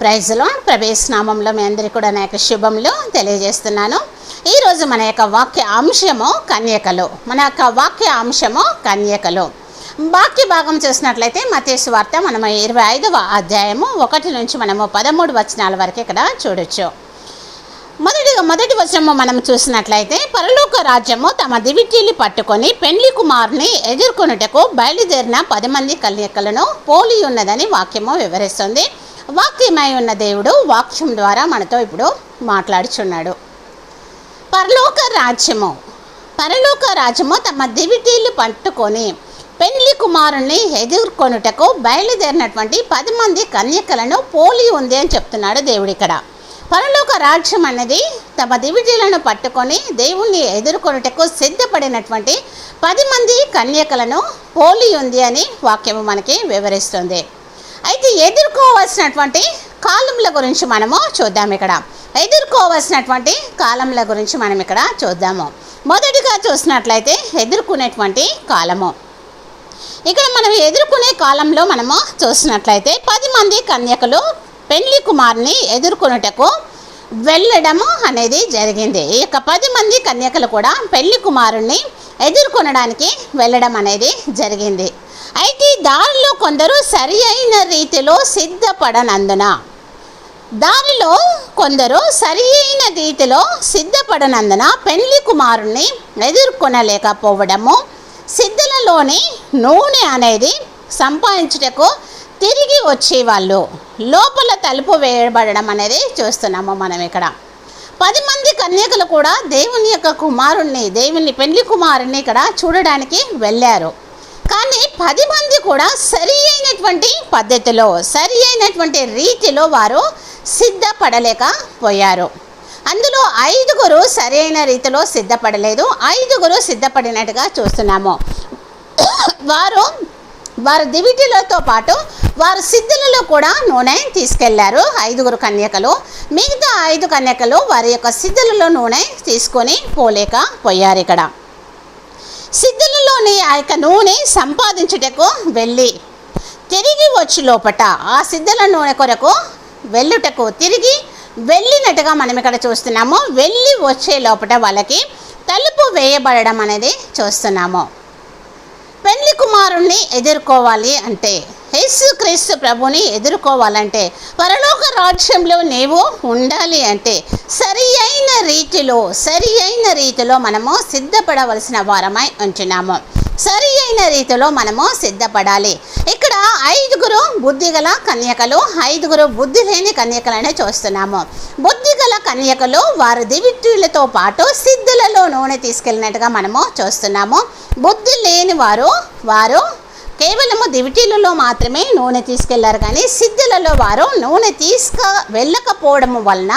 ప్రైజ్లో ప్రవేశ నామంలో మీ అందరికీ కూడా నా యొక్క శుభములు తెలియజేస్తున్నాను. ఈరోజు మన యొక్క వాక్య అంశము కన్యకలు. మన యొక్క వాక్య అంశము కన్యకలు. వాక్య భాగం చూసినట్లయితే మతేసు వార్త మనము ఇరవై ఐదవ అధ్యాయము ఒకటి నుంచి మనము పదమూడు వచనాల వరకు ఇక్కడ చూడొచ్చు. మొదటిగా మొదటి వచనము మనం చూసినట్లయితే పరలోక రాజ్యము తమ దివిటీలు పట్టుకొని పెండ్లి కుమారుని ఎదుర్కొనుటకు బయలుదేరిన పది మంది కన్యకలను పోలి ఉన్నదని వాక్యము వివరిస్తుంది. వాక్యమై ఉన్న దేవుడు వాక్యం ద్వారా మనతో ఇప్పుడు మాట్లాడుచున్నాడు. పరలోక రాజ్యము పరలోక రాజ్యము తమ దివిటీలు పట్టుకొని పెండ్లి కుమారుణ్ణి ఎదుర్కొనుటకు బయలుదేరినటువంటి పది మంది కన్యకలను పోలి ఉంది అని చెప్తున్నాడు దేవుడు ఇక్కడ. పరలోక రాజ్యం అనేది తమ దివిటీలను పట్టుకొని దేవుణ్ణి ఎదుర్కొనుటకు సిద్ధపడినటువంటి పది మంది కన్యకలను పోలి ఉంది అని వాక్యము మనకి వివరిస్తుంది. అయితే ఎదుర్కోవాల్సినటువంటి కాలంల గురించి మనము చూద్దాం ఇక్కడ. ఎదుర్కోవాల్సినటువంటి కాలంల గురించి మనం ఇక్కడ చూద్దాము. మొదటిగా చూసినట్లయితే ఎదుర్కొనేటువంటి కాలము. ఇక్కడ మనం ఎదుర్కొనే కాలంలో మనము చూసినట్లయితే పది మంది కన్యకలు పెళ్ళి కుమారుని ఎదుర్కొనుటకు వెళ్ళడము అనేది జరిగింది. ఈ యొక్క పది మంది కన్యకలు కూడా పెళ్ళి కుమారుణ్ణి ఎదుర్కొనడానికి వెళ్ళడం అనేది జరిగింది. అయితే దారిలో కొందరు సరి అయిన రీతిలో సిద్ధపడనందున. దారిలో కొందరు సరి అయిన రీతిలో సిద్ధపడనందున పెళ్ళి కుమారుణ్ణి ఎదుర్కొనలేకపోవడము సిద్ధలలోని నూనె అనేది సంపాదించుటకు తిరిగి వచ్చేవాళ్ళు. లోపల తలుపు వేయబడడం అనేది చూస్తున్నాము మనం ఇక్కడ. పది మంది కన్యకలు కూడా దేవుని యొక్క కుమారుణ్ణి దేవుని పెళ్ళి కుమారుణ్ణి ఇక్కడ చూడడానికి వెళ్ళారు. కానీ పది మంది కూడా సరి అయినటువంటి పద్ధతిలో సరి అయినటువంటి రీతిలో వారు సిద్ధపడలేకపోయారు అందులో ఐదుగురు సరైన రీతిలో సిద్ధపడలేదు. ఐదుగురు సిద్ధపడినట్టుగా చూస్తున్నాము. వారు వారు దివిటిలతో పాటు వారు సిద్ధులలో కూడా నూనె తీసుకెళ్ళారు ఐదుగురు కన్యకలు. మిగతా ఐదు కన్యకలు వారి యొక్క సిద్ధులలో నూనె తీసుకొని పోలేకపోయారు ఇక్కడ. సిద్ధులలోని ఆ యొక్క నూనె సంపాదించుటకు వెళ్ళి. తిరిగి వచ్చి లోపట ఆ సిద్ధుల నూనె కొరకు వెళ్ళుటకు తిరిగి వెళ్ళినట్టుగా మనం ఇక్కడ చూస్తున్నాము. వెళ్ళి వచ్చే లోపట వాళ్ళకి తలుపు వేయబడడం అనేది చూస్తున్నాము. పెళ్ళి కుమారుణ్ణి ఎదుర్కోవాలి అంటే యేసుక్రీస్తు ప్రభుని ఎదుర్కోవాలంటే పరలోక రాజ్యంలో నీవు ఉండాలి అంటే సరి అయిన రీతిలో సరి అయిన రీతిలో మనము సిద్ధపడవలసిన వారమై ఉంటున్నాము. సరి అయిన రీతిలో మనము సిద్ధపడాలి. ఇక్కడ ఐదుగురు బుద్ధిగల కన్యకలు ఐదుగురు బుద్ధి లేని కన్యకలనే చూస్తున్నాము. బుద్ధిగల కన్యకలు వారు దివిటీలతో పాటు సిద్ధులలో నూనె తీసుకెళ్ళినట్టుగా మనము చూస్తున్నాము. బుద్ధి లేని వారు వారు కేవలము దివిటీలలో మాత్రమే నూనె తీసుకెళ్ళారు. కానీ సిద్ధులలో వారు నూనె తీసుక వెళ్ళకపోవడం వలన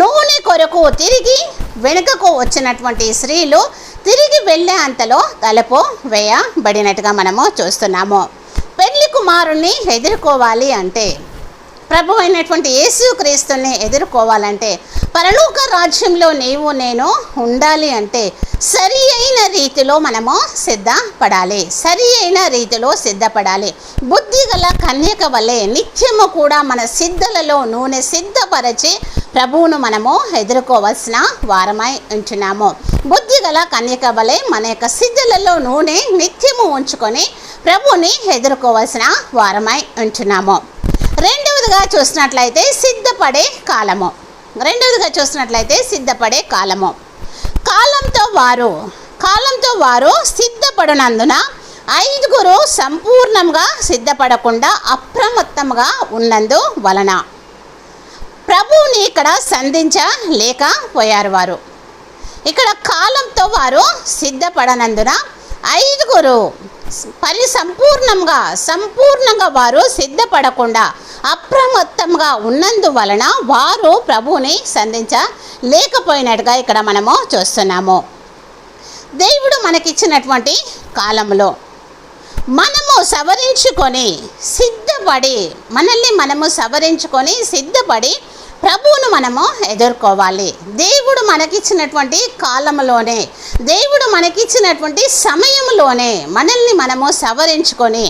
నూనె కొరకు తిరిగి వెనుకకు వచ్చినటువంటి స్త్రీలు తిరిగి వెళ్ళే అంతలో తలపు వేయబడినట్టుగా మనము చూస్తున్నాము. పెళ్ళి కుమారుణ్ణి ఎదుర్కోవాలి అంటే ప్రభు అయినటువంటి యేసుక్రీస్తుని ఎదుర్కోవాలంటే పరలోక రాజ్యంలో నీవు నేను ఉండాలి అంటే సరి అయిన రీతిలో మనము సిద్ధపడాలి. సరి అయిన రీతిలో సిద్ధపడాలి. బుద్ధి గల కన్యక వలె నిత్యము కూడా మన సిద్ధలలో నూనె సిద్ధపరచి ప్రభువును మనము ఎదుర్కోవాల్సిన వారమై ఉంటున్నాము. బుద్ధి గల కన్యక వలె మన యొక్క సిద్ధలలో నూనె నిత్యము ఉంచుకొని ప్రభుని ఎదుర్కోవాల్సిన వారమై ఉంటున్నాము. రెండవదిగా చూసినట్లయితే సిద్ధపడే కాలము. రెండవదిగా చూసినట్లయితే సిద్ధపడే కాలము. కాలంతో వారు కాలంతో వారు సిద్ధపడినందున ఐదుగురు సంపూర్ణంగా సిద్ధపడకుండా అప్రమత్తంగా ఉన్నందు వలన ప్రభువుని ఇక్కడ సంధించలేకపోయారు వారు. ఇక్కడ కాలంతో వారు సిద్ధపడనందున ఐదుగురు పని సంపూర్ణంగా సంపూర్ణంగా వారు సిద్ధపడకుండా అప్రమత్తంగా ఉన్నందువలన వారు ప్రభువుని సంధించలేకపోయినట్టుగా ఇక్కడ మనము చూస్తున్నాము. దేవుడు మనకిచ్చినటువంటి కాలంలో మనము సవరించుకొని సిద్ధపడి మనల్ని మనము సవరించుకొని సిద్ధపడి ప్రభువును మనము ఎదుర్కోవాలి. దేవుడు మనకిచ్చినటువంటి కాలంలోనే దేవుడు మనకిచ్చినటువంటి సమయంలోనే మనల్ని మనము సవరించుకొని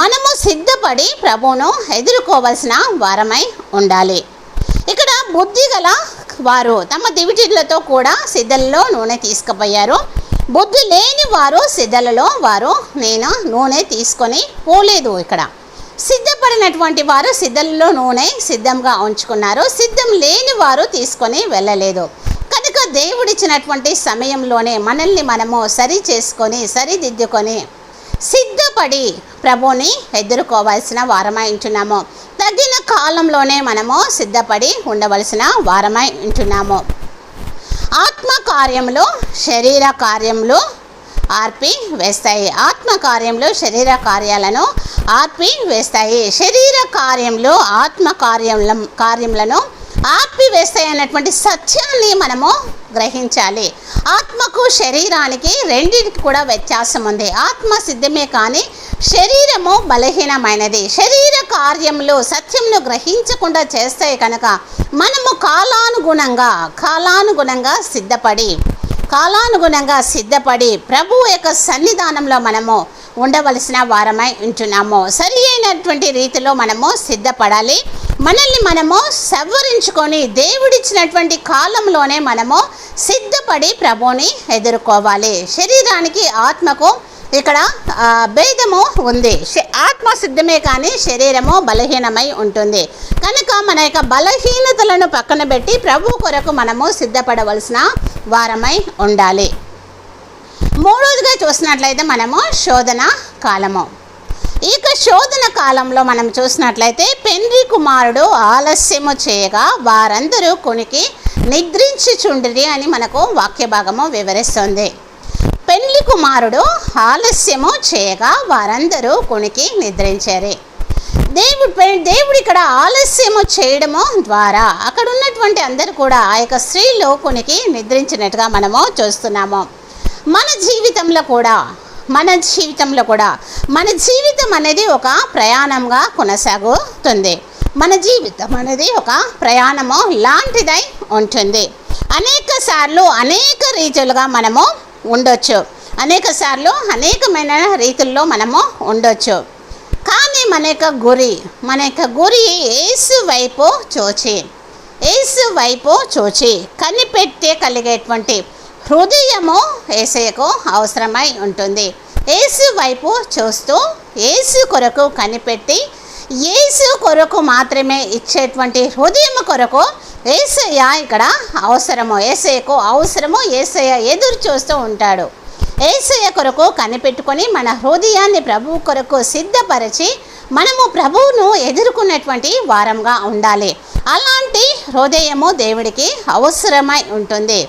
మనము సిద్ధపడి ప్రభువును ఎదుర్కోవలసిన వారమై ఉండాలి. ఇక్కడ బుద్ధి గల వారు తమ దివిటీలతో కూడా సిద్ధలలో నూనె తీసుకుపోయారు. బుద్ధి లేని వారు సిద్ధలలో వారు నేను నూనె తీసుకొని పోలేదు ఇక్కడ. సిద్ధపడినటువంటి వారు సిద్ధంలో నూనె సిద్ధంగా ఉంచుకున్నారు. సిద్ధం లేని వారు తీసుకొని వెళ్ళలేదు. కనుక దేవుడిచ్చినటువంటి సమయంలోనే మనల్ని మనము సరి చేసుకొని సరిదిద్దుకొని సిద్ధపడి ప్రభుని ఎదుర్కోవాల్సిన వారమై ఉంటున్నాము. తగిన కాలంలోనే మనము సిద్ధపడి ఉండవలసిన వారమై ఉంటున్నాము. ఆత్మ కార్యములు శరీర కార్యములు ఆర్పి వేస్తాయి. ఆత్మ కార్యంలో శరీర కార్యాలను ఆర్పి వేస్తాయి. శరీర కార్యంలో ఆత్మ కార్యముల కార్యములను ఆర్పివేస్తాయి అన్నటువంటి సత్యాన్ని మనము గ్రహించాలి. ఆత్మకు శరీరానికి రెండింటికి కూడా వ్యత్యాసం ఉంది. ఆత్మ సిద్ధమే కానీ శరీరము బలహీనమైనది. శరీర కార్యంలో సత్యంను గ్రహించకుండా చేస్తాయి కనుక మనము కాలానుగుణంగా కాలానుగుణంగా సిద్ధపడి కాలానుగుణంగా సిద్ధపడి ప్రభు యొక్క సన్నిధానంలో మనము ఉండవలసిన వారమై ఉంటున్నాము. సరి అయినటువంటి రీతిలో మనము సిద్ధపడాలి. మనల్ని మనము సవరించుకొని దేవుడిచ్చినటువంటి కాలంలోనే మనము సిద్ధపడి ప్రభుని ఎదుర్కోవాలి. శరీరానికి ఆత్మకు ఇక్కడ భేదము ఉంది. ఆత్మ సిద్ధమే కానీ శరీరము బలహీనమై ఉంటుంది. కనుక మన యొక్క బలహీనతలను పక్కన పెట్టి ప్రభు కొరకు మనము సిద్ధపడవలసిన వారమై ఉండాలి. మూడవదిగా చూసినట్లయితే మనము శోధన కాలము. ఈ యొక్క శోధన కాలంలో మనం చూసినట్లయితే పెండ్రి కుమారుడు ఆలస్యము చేయగా వారందరూ కొనికి నిద్రించుచుండ్రి అని మనకు వాక్య భాగము వివరిస్తుంది. పెండ్లి కుమారుడు ఆలస్యము చేయగా వారందరూ కొనికి నిద్రించారు. దేవుడు పె- దేవుడు ఇక్కడ ఆలస్యము చేయడము ద్వారా అక్కడ ఉన్నటువంటి అందరూ కూడా ఆ యొక్క స్త్రీలు కొనికి నిద్రించినట్టుగా మనము చూస్తున్నాము. మన జీవితంలో కూడా మన జీవితంలో కూడా మన జీవితం అనేది ఒక ప్రయాణంగా కొనసాగుతుంది. మన జీవితం అనేది ఒక ప్రయాణము లాంటిదై ఉంటుంది. అనేక సార్లు అనేక రీతులుగా మనము ఉండొచ్చు. అనేక సార్లు అనేకమైన రీతుల్లో మనము ఉండొచ్చు. కానీ మన యొక్క గురి మన యొక్క గురి ఏసు వైపు చూచి ఏసు వైపు చూచి కనిపెట్టే కలిగేటువంటి హృదయము ఏసయకు అవసరమై ఉంటుంది. ఏసు వైపు చూస్తూ ఏసు కొరకు కనిపెట్టి ఏసు కొరకు మాత్రమే ఇచ్చేటువంటి హృదయం కొరకు ఏసయ్య ఇక్కడ అవసరము ఏసయ్యకు అవసరము ఏసయ్య ఎదురు చూస్తూ ఉంటాడు. ఏసయ్య కొరకు కనిపెట్టుకొని మన హృదయాన్ని ప్రభువు కొరకు సిద్ధపరిచి మనము ప్రభువును ఎదుర్కొన్నటువంటి వారంగా ఉండాలి. అలాంటి హృదయము దేవుడికి అవసరమై ఉంటుంది.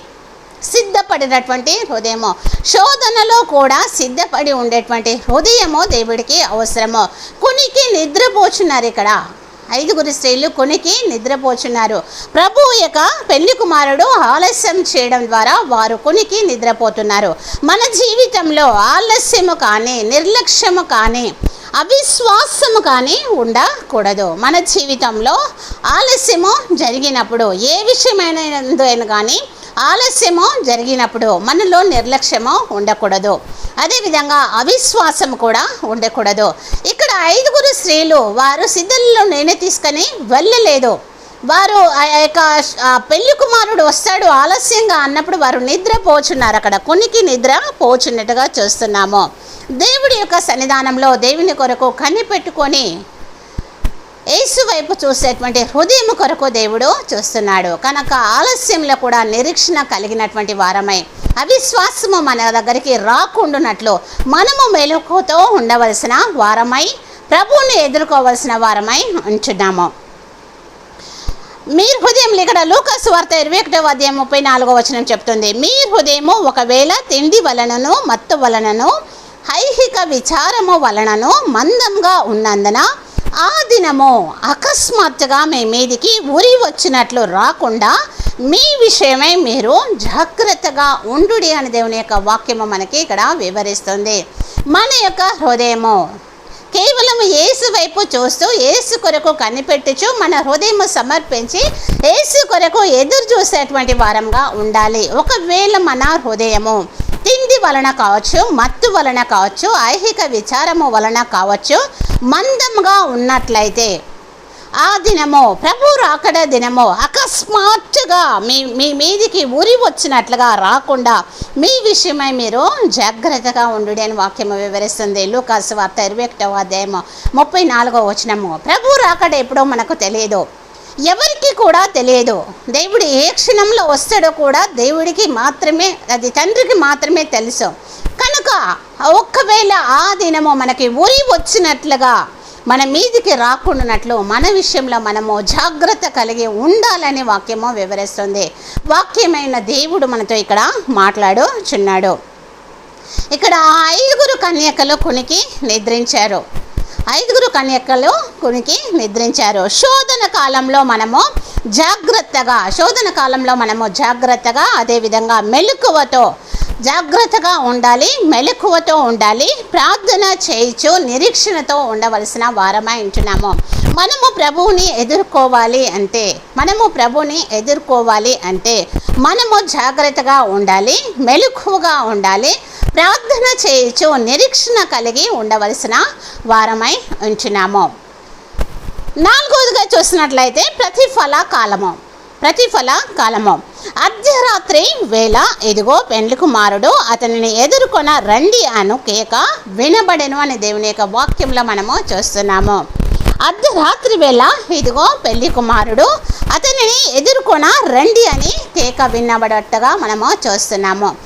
సిద్ధపడినటువంటి హృదయము. శోధనలో కూడా సిద్ధపడి ఉండేటువంటి హృదయము దేవుడికి అవసరము. కొనికి నిద్రపోచున్నారు ఇక్కడ. ఐదుగురు స్త్రీలు కొనికి నిద్రపోచున్నారు. ప్రభు యొక్క పెళ్ళి కుమారుడు ఆలస్యం చేయడం ద్వారా వారు కొనికి నిద్రపోతున్నారు. మన జీవితంలో ఆలస్యము కానీ నిర్లక్ష్యము కానీ అవిశ్వాసము కానీ ఉండకూడదు. మన జీవితంలో ఆలస్యము జరిగినప్పుడు ఏ విషయమైన కానీ ఆలస్యము జరిగినప్పుడు మనలో నిర్లక్ష్యము ఉండకూడదు. అదేవిధంగా అవిశ్వాసం కూడా ఉండకూడదు. ఇక్కడ ఐదుగురు స్త్రీలు వారు సిద్ధుల్లో నేను తీసుకొని వెళ్ళలేదు. వారు ఆ యొక్క పెళ్ళి కుమారుడు వస్తాడు ఆలస్యంగా అన్నప్పుడు వారు నిద్ర పోచున్నారు అక్కడ కొనికి నిద్ర పోచున్నట్టుగా చూస్తున్నాము. దేవుడి యొక్క సన్నిధానంలో దేవుని కొరకు కనిపెట్టుకొని యేసు వైపు చూసేటువంటి హృదయం కొరకు దేవుడు చూస్తున్నాడు. కనుక ఆలస్యంలో కూడా నిరీక్షణ కలిగినటువంటి వారమై అవిశ్వాసము మన దగ్గరికి రాకుండానట్లు మనము మెలకుతో ఉండవలసిన వారమై ప్రభువుని ఎదుర్కోవలసిన వారమై ఉంచున్నాము. మీ హృదయం ఇక్కడ లూకస్ వార్త ఇరవై ఒకటో అధ్యాయం ముప్పై నాలుగో వచనం చెప్తుంది. మీ హృదయము ఒకవేళ తిండి వలనను మత్తు వలనను ఐహిక విచారము వలనను మందంగా ఉన్నందున ఆ దినము అకస్మాత్తుగా మీ మీదికి ఉరి వచ్చినట్లు రాకుండా మీ విషయమై మీరు జాగ్రత్తగా ఉండుడి అని దేవుని యొక్క వాక్యము మనకి ఇక్కడ వివరిస్తుంది. మన యొక్క హృదయము కేవలం ఏసు వైపు చూస్తూ ఏసు కొరకు కనిపెట్టుచు మన హృదయం సమర్పించి ఏసు కొరకు ఎదురు చూసేటువంటి వారంగా ఉండాలి. ఒకవేళ మన హృదయము తిండి వలన కావచ్చు మత్తు వలన కావచ్చు ఐహిక విచారము వలన కావచ్చు మందంగా ఉన్నట్లయితే ఆ దినము ప్రభు రాకడ దినము అకస్మాత్తుగా మీ మీ మీదికి ఉరి వచ్చినట్లుగా రాకుండా మీ విషయమై మీరు జాగ్రత్తగా ఉండు అని వాక్యము వివరిస్తుంది. లూకాసు వార్త ఇరవై ఒకటవ అధ్యాయము ముప్పై నాలుగో వచనము. ప్రభు రాకడ ఎప్పుడో మనకు తెలియదు. ఎవరికి కూడా తెలియదు. దేవుడు ఏ క్షణంలో వస్తాడో కూడా దేవుడికి మాత్రమే అది తండ్రికి మాత్రమే తెలుసు. కనుక ఒక్కవేళ ఆ దినము మనకి ఉరి వచ్చినట్లుగా మన మీదికి రాకుండానట్లు మన విషయంలో మనము జాగ్రత్త కలిగి ఉండాలని వాక్యము వివరిస్తుంది. వాక్యమైన దేవుడు మనతో ఇక్కడ మాట్లాడుచున్నాడు. ఇక్కడ ఆ ఐదుగురు కన్యకలు కొనికి నిద్రించారు. ఐదుగురు కన్యకలు కునికి నిద్రించారు. శోధన కాలంలో మనము జాగ్రత్తగా శోధన కాలంలో మనము జాగ్రత్తగా అదేవిధంగా మెలకువతో జాగ్రత్తగా ఉండాలి మెలకువతో ఉండాలి ప్రార్థన చేయించు నిరీక్షణతో ఉండవలసిన వారమై ఉంటున్నాము. మనము ప్రభువుని ఎదుర్కోవాలి అంటే మనము ప్రభువుని ఎదుర్కోవాలి అంటే మనము జాగ్రత్తగా ఉండాలి మెలకువగా ఉండాలి ప్రార్థన చేయొచ్చు నిరీక్షణ కలిగి ఉండవలసిన వారమై ఉంచున్నాము. నాలుగోదిగా చూసినట్లయితే ప్రతిఫల కాలము. ప్రతిఫల కాలము. అర్ధరాత్రి వేళ ఇదిగో పెండ్లి కుమారుడు అతనిని ఎదుర్కొన రండి అను కేక వినబడెను అని దేవుని యొక్క వాక్యంలో మనము చూస్తున్నాము. అర్ధరాత్రి వేళ ఇదిగో పెళ్ళి కుమారుడు అతనిని ఎదుర్కొన రండి అని కేక వినబడట్టుగా మనము చూస్తున్నాము.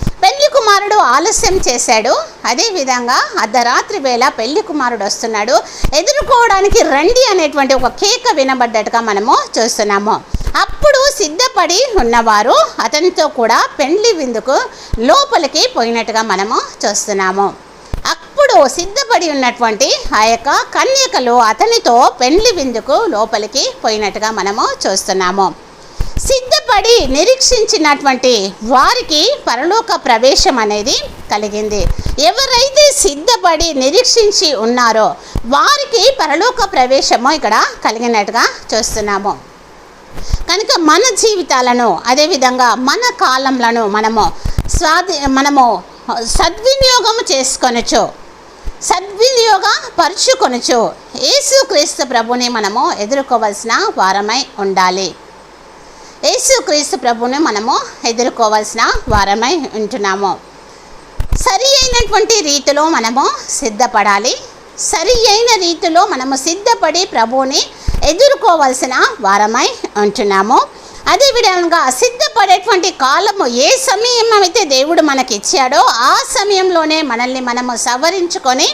కుమారుడు ఆలస్యం చేశాడు. అదేవిధంగా అర్ధరాత్రి వేళ పెళ్ళి కుమారుడు వస్తున్నాడు. ఎదుర్కోవడానికి రండి అనేటువంటి ఒక కేక వినబడ్డట్టుగా మనము చూస్తున్నాము. అప్పుడు సిద్ధపడి ఉన్నవారు అతనితో కూడా పెండ్లి విందుకు లోపలికి పోయినట్టుగా మనము చూస్తున్నాము. అప్పుడు సిద్ధపడి ఉన్నటువంటి ఆ యొక్క కన్యకలు అతనితో పెండ్లి విందుకు లోపలికి పోయినట్టుగా మనము చూస్తున్నాము. సిద్ధపడి నిరీక్షించినటువంటి వారికి పరలోక ప్రవేశం అనేది కలిగింది. ఎవరైతే సిద్ధపడి నిరీక్షించి ఉన్నారో వారికి పరలోక ప్రవేశము ఇక్కడ కలిగినట్టుగా చూస్తున్నాము. కనుక మన జీవితాలను అదేవిధంగా మన కాలంలను మనము స్వాధి మనము సద్వినియోగం చేసుకొనచ్చు సద్వినియోగ పరుచుకొనచ్చు యేసుక్రీస్తు ప్రభుని మనము ఎదుర్కోవలసిన వారమై ఉండాలి. యేసుక్రీస్తు ప్రభుని మనము ఎదుర్కోవాల్సిన వారమై ఉంటున్నాము. సరి అయినటువంటి రీతిలో మనము సిద్ధపడాలి. సరి అయిన రీతిలో మనము సిద్ధపడి ప్రభువుని ఎదుర్కోవాల్సిన వారమై ఉంటున్నాము. అదేవిధంగా సిద్ధపడేటువంటి కాలము ఏ సమయం అయితే దేవుడు మనకి ఇచ్చాడో ఆ సమయంలోనే మనల్ని మనము సవరించుకొని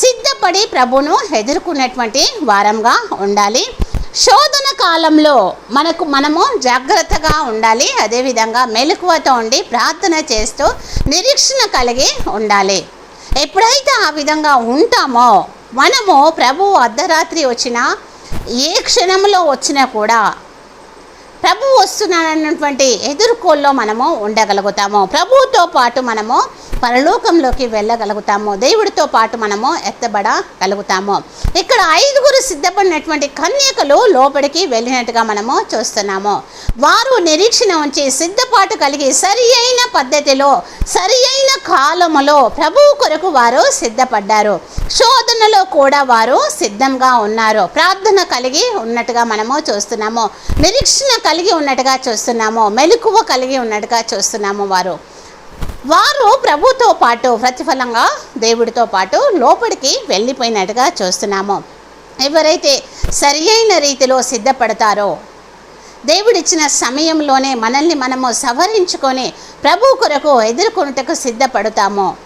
సిద్ధపడి ప్రభును ఎదుర్కొనేటువంటి వారంగా ఉండాలి. శోధన కాలంలో మనకు మనము జాగ్రత్తగా ఉండాలి అదేవిధంగా మెలకువతో ఉండి ప్రార్థన చేస్తూ నిరీక్షణ కలిగి ఉండాలి. ఎప్పుడైతే ఆ విధంగా ఉంటామో మనము ప్రభు అర్ధరాత్రి వచ్చినా ఏ క్షణంలో వచ్చినా కూడా ప్రభు వస్తున్నానన్నటువంటి ఎదుర్కోల్లో మనము ఉండగలుగుతాము. ప్రభువుతో పాటు మనము పరలోకంలోకి వెళ్ళగలుగుతాము. దేవుడితో పాటు మనము ఎత్తబడగలుగుతాము. ఇక్కడ ఐదుగురు సిద్ధపడినటువంటి కన్యకలు లోపలికి వెళ్ళినట్టుగా మనము చూస్తున్నాము. వారు నిరీక్షణ ఉంచి సిద్ధపాటు కలిగి సరి అయిన పద్ధతిలో సరి అయిన కాలములో ప్రభువు కొరకు వారు సిద్ధపడ్డారు. శోధనలో కూడా వారు సిద్ధంగా ఉన్నారు. ప్రార్థన కలిగి ఉన్నట్టుగా మనము చూస్తున్నాము. నిరీక్షణ కలిగి ఉన్నట్టుగా చూస్తున్నాము. మెలకువ కలిగి ఉన్నట్టుగా చూస్తున్నాము వారు. వారు ప్రభుతో పాటు ప్రతిఫలంగా దేవుడితో పాటు లోపలికి వెళ్ళిపోయినట్టుగా చూస్తున్నాము. ఎవరైతే సరి అయిన రీతిలో సిద్ధపడతారో దేవుడిచ్చిన సమయంలోనే మనల్ని మనము సవరించుకొని ప్రభు కొరకు ఎదుర్కొనుటకు సిద్ధపడతాము.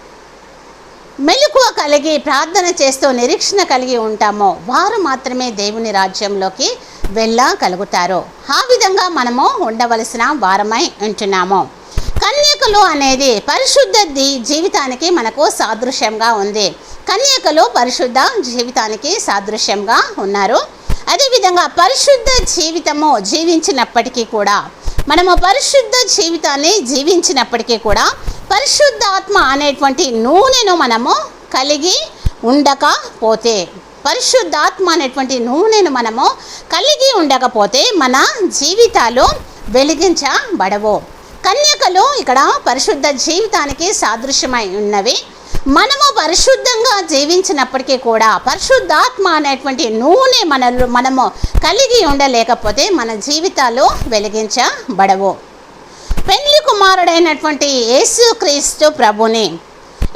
మెలకువ కలిగి ప్రార్థన చేస్తూ నిరీక్షణ కలిగి ఉంటామో. వారు మాత్రమే దేవుని రాజ్యంలోకి వెళ్ళగలుగుతారు ఆ విధంగా మనము ఉండవలసిన వారమై ఉంటున్నాము. కన్యకలు అనేది పరిశుద్ధ ది- జీవితానికి మనకు సాదృశ్యంగా ఉంది. కన్యకలు పరిశుద్ధ జీవితానికి సాదృశ్యంగా ఉన్నారు. అదేవిధంగా పరిశుద్ధ జీవితము జీవించినప్పటికీ కూడా మనము పరిశుద్ధ జీవితాన్ని జీవించినప్పటికీ కూడా పరిశుద్ధాత్మ అనేటువంటి నూనెను మనము కలిగి ఉండకపోతే పరిశుద్ధాత్మ అనేటువంటి నూనెను మనము కలిగి ఉండకపోతే మన జీవితాలు వెలిగించబడవు. కన్యకలు ఇక్కడ పరిశుద్ధ జీవితానికి సాదృశ్యమై ఉన్నవి. మనము పరిశుద్ధంగా జీవించినప్పటికీ కూడా పరిశుద్ధాత్మ అనేటువంటి నూనె మనలో మనము కలిగి ఉండలేకపోతే మన జీవితాలు వెలిగించబడవు. పెళ్ళి కుమారుడైనటువంటి యేసుక్రీస్తు ప్రభుని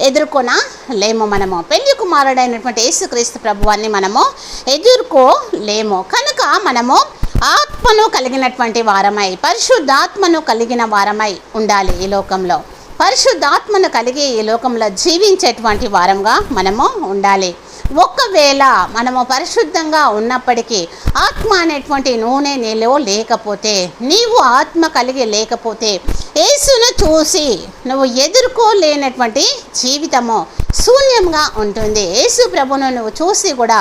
ఎదుర్కొన లేము మనము. పెళ్ళి కుమారుడైనటువంటి యేసుక్రీస్తు ప్రభువాన్ని మనము ఎదుర్కోలేము. కనుక మనము ఆత్మను కలిగినటువంటి వారమై పరిశుద్ధాత్మను కలిగిన వారమై ఉండాలి ఈ లోకంలో. పరిశుద్ధాత్మను కలిగి ఈ లోకంలో జీవించేటువంటి వారంగా మనము ఉండాలి. ఒకవేళ మనము పరిశుద్ధంగా ఉన్నప్పటికీ ఆత్మ అనేటువంటి నూనె నీలో లేకపోతే నీవు ఆత్మ కలిగి లేకపోతే యేసును చూసి నువ్వు ఎదుర్కోలేనటువంటి జీవితము శూన్యంగా ఉంటుంది. యేసు ప్రభును నువ్వు చూసి కూడా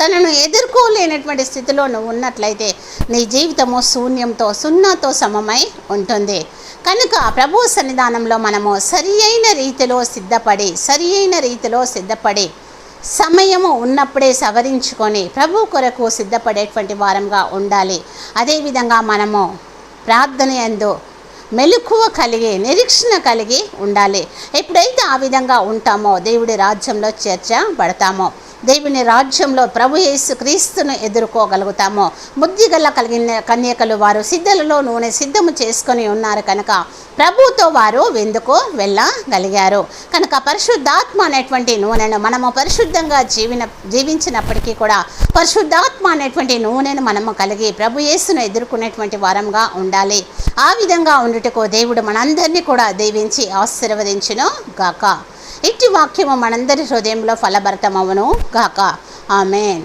తనను ఎదుర్కోలేనటువంటి స్థితిలో నువ్వు ఉన్నట్లయితే నీ జీవితము శూన్యంతో సున్నాతో సమమై ఉంటుంది. కనుక ప్రభు సన్నిధానంలో మనము సరి అయిన రీతిలో సిద్ధపడి సరి అయిన రీతిలో సిద్ధపడి సమయము ఉన్నప్పుడే సవరించుకొని ప్రభు కొరకు సిద్ధపడేటువంటి వారంగా ఉండాలి. అదేవిధంగా మనము ప్రార్థన ఎందు మెలకువ కలిగి నిరీక్షణ కలిగి ఉండాలి. ఎప్పుడైతే ఆ విధంగా ఉంటామో దేవుడి రాజ్యంలో చేర్చబడతామో దేవుని రాజ్యంలో ప్రభు యేసు క్రీస్తును ఎదుర్కోగలుగుతాము బుద్ధిగల కలిగిన కన్యకలు వారు సిద్ధలలో నూనె సిద్ధము చేసుకొని ఉన్నారు కనుక ప్రభుతో వారు వెందుకు వెళ్ళగలిగారు. కనుక పరిశుద్ధాత్మ అనేటువంటి నూనెను మనము పరిశుద్ధంగా జీవిన జీవించినప్పటికీ కూడా పరిశుద్ధాత్మ అనేటువంటి నూనెను మనము కలిగి ప్రభు యేసును ఎదుర్కొనేటువంటి వారంగా ఉండాలి. ఆ విధంగా ఉండుటకు దేవుడు మనందరినీ కూడా దీవించి ఆశీర్వదించును గాక. ఇట్టి వాక్యము మనందరి హృదయంలో ఫలభరితమవును గాక. ఆమెన్.